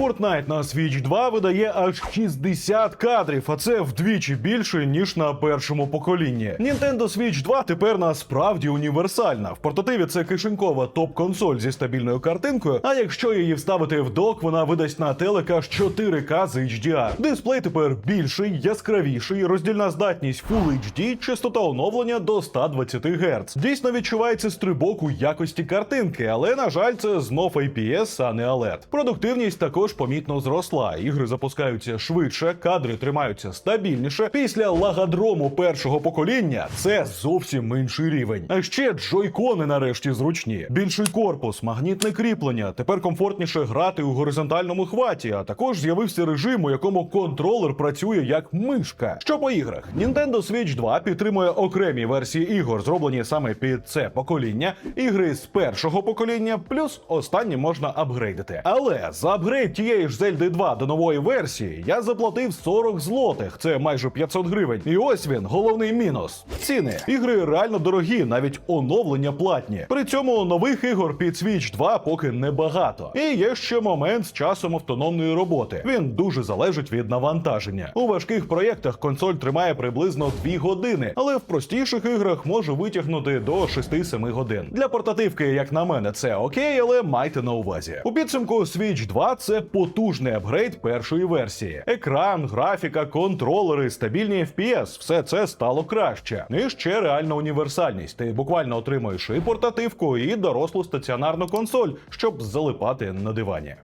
Fortnite на Switch 2 видає аж 60 кадрів, а це вдвічі більше ніж на першому поколінні. Nintendo Switch 2 тепер насправді універсальна. В портативі це кишенькова топ-консоль зі стабільною картинкою. А якщо її вставити в док, вона видасть на телек аж 4К з HDR. Дисплей тепер більший, яскравіший, роздільна здатність Full HD, частота оновлення до 120 Гц. Дійсно відчувається стрибок у якості картинки, але на жаль, це знов IPS, а не OLED. Продуктивність також помітно зросла. Ігри запускаються швидше, кадри тримаються стабільніше. Після лагодрому першого покоління це зовсім інший рівень. А ще джойкони нарешті зручні. Більший корпус, магнітне кріплення. Тепер комфортніше грати у горизонтальному хваті. А також з'явився режим, у якому контролер працює як мишка. Що по іграх? Nintendo Switch 2 підтримує окремі версії ігор, зроблені саме під це покоління. Ігри з першого покоління, плюс останні можна апгрейдити. Але за апгрейд тієї ж Zelda 2 до нової версії я заплатив 40 злотих. Це майже 500 гривень. І ось він, головний мінус. Ціни. Ігри реально дорогі, навіть оновлення платні. При цьому нових ігор під Switch 2 поки небагато. І є ще момент з часом автономної роботи. Він дуже залежить від навантаження. У важких проєктах консоль тримає приблизно 2 години, але в простіших іграх може витягнути до 6-7 годин. Для портативки, як на мене, це окей, але майте на увазі. У підсумку Switch 2 це потужний апгрейд першої версії. Екран, графіка, контролери, стабільні FPS – все це стало краще. І ще реальна універсальність. Ти буквально отримуєш і портативку, і дорослу стаціонарну консоль, щоб залипати на дивані.